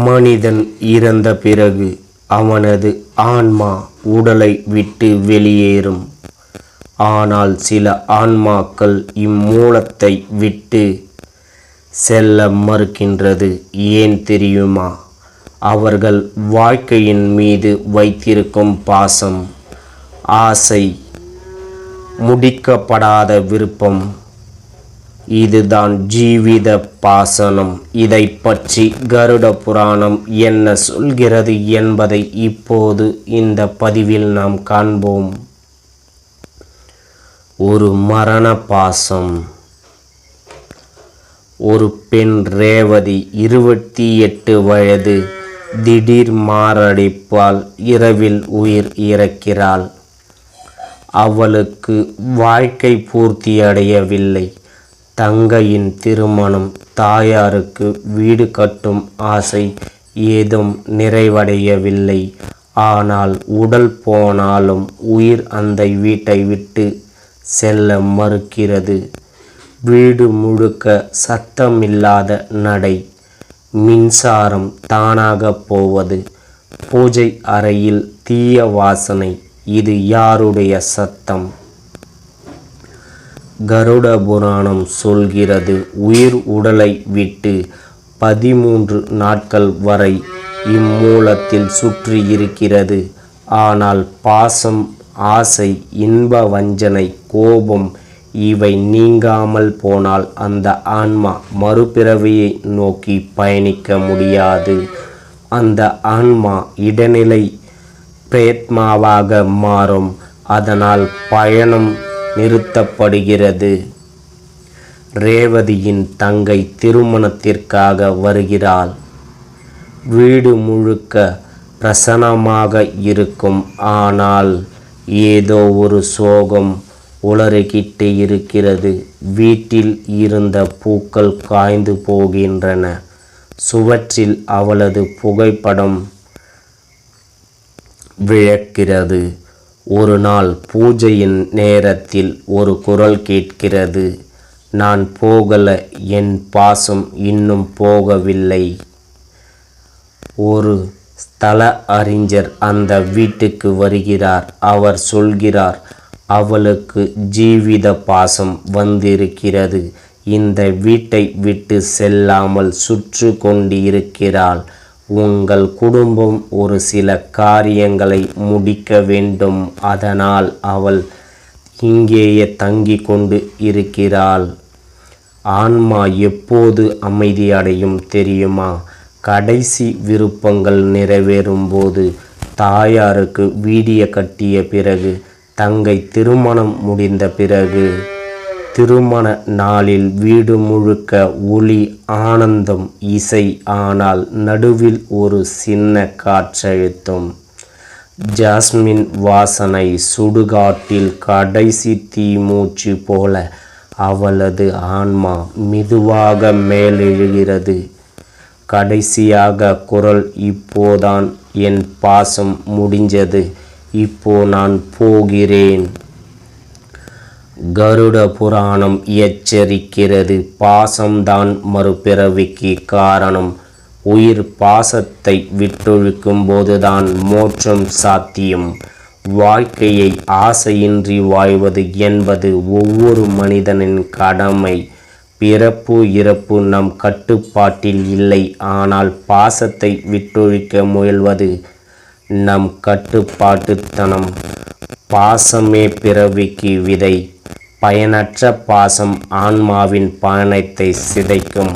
மனிதன் இறந்த பிறகு அவனது ஆன்மா உடலை விட்டு வெளியேறும். ஆனால் சில ஆன்மாக்கள் இம்மூலத்தை விட்டு செல்ல மறுக்கின்றது. ஏன் தெரியுமா? அவர்கள் வாழ்க்கையின் மீது வைத்திருக்கும் பாசம் ஆசை முடிக்கப்படாத விருப்பம் இதுதான் ஜீவித பாசனம். இதை பற்றி கருட புராணம் என்ன சொல்கிறது என்பதை இப்போது இந்த பதிவில் நாம் காண்போம். ஒரு மரண பாசம். ஒரு பெண் ரேவதி இருபத்தி எட்டு வயது திடீர் மாரடைப்பால் இரவில் உயிர் இறக்கிறாள். அவளுக்கு வாழ்க்கை பூர்த்தியடையவில்லை தங்கையின் திருமணம் தாயாருக்கு வீடு கட்டும் ஆசை ஏதும் நிறைவடையவில்லை. ஆனால் உடல் போனாலும் உயிர் அந்த வீட்டை விட்டு செல்ல மறுக்கிறது. வீடு முழுக்க சத்தமில்லாத நடை. மின்சாரம் தானாக போவது. பூஜை அறையில் தீய வாசனை. இது யாருடைய சத்தம்? கருட புராணம் சொல்கிறது உயிர் உடலை விட்டு பதிமூன்று நாட்கள் வரை இம்மூலத்தில் சுற்றி இருக்கிறது. ஆனால் பாசம் ஆசை இன்ப வஞ்சனை கோபம் இவை நீங்காமல் போனால் அந்த ஆன்மா மறுபிறவியை நோக்கி பயணிக்க முடியாது. அந்த ஆன்மா இடைநிலை பிரேத்மாவாக மாறும். அதனால் பயணம் நிறுத்தப்படுகிறது. ரேவதியின் தங்கை திருமணத்திற்காக வருகிறாள். வீடு முழுக்க பிரசன்னமாக இருக்கும். ஆனால் ஏதோ ஒரு சோகம் உளறுகிட்டு இருக்கிறது. வீட்டில் இருந்த பூக்கள் காய்ந்து போகின்றன. சுவற்றில் அவளது புகைப்படம் விளக்கிறது ஒரு நாள் பூஜையின் நேரத்தில் ஒரு குரல் கேட்கிறது. நான் போகல என் பாசம் இன்னும் போகவில்லை. ஒரு ஸ்தல அறிஞர் அந்த வீட்டுக்கு வருகிறார். அவர் சொல்கிறார் அவளுக்கு ஜீவித பாசம் வந்திருக்கிறது. இந்த வீட்டை விட்டு செல்லாமல் சுற்று கொண்டிருக்கிறாள். உங்கள் குடும்பம் ஒரு சில காரியங்களை முடிக்க வேண்டும். அதனால் அவள் இங்கேயே தங்கி கொண்டு இருக்கிறாள். ஆன்மா எப்போது அமைதியடையும் தெரியுமா? கடைசி விருப்பங்கள் நிறைவேறும் போது தாயாருக்கு வீடிய கட்டிய பிறகு தங்கை திருமணம் முடிந்த பிறகு. திருமண நாளில் வீடு முழுக்க ஒளி ஆனந்தம் இசை ஆனால் நடுவில் ஒரு சின்ன காற்றழுத்தம். ஜாஸ்மின் வாசனை சுடுகாட்டில் கடைசி தீமூச்சு போல அவளது ஆன்மா மெதுவாக மேலெழுகிறது. கடைசியாக குரல் இப்போதான் என் பாசம் முடிஞ்சது இப்போ நான் போகிறேன். கருட புராணம் எச்சரிக்கிறது. பாசம்தான் மறுபிறவிக்கு காரணம். உயிர் பாசத்தை விட்டொழிக்கும் போதுதான் மோட்சம் சாத்தியம். வாழ்க்கையை ஆசையின்றி வாழ்வது என்பது ஒவ்வொரு மனிதனின் கடமை. பிறப்பு இறப்பு நம் கட்டுப்பாட்டில் இல்லை. ஆனால் பாசத்தை விட்டொழிக்க முயல்வது நம் கட்டுப்பாட்டுத்தனம். பாசமே பிறவிக்கு விதை. பயனற்ற பாசம் ஆன்மாவின் பயணத்தை சிதைக்கும்.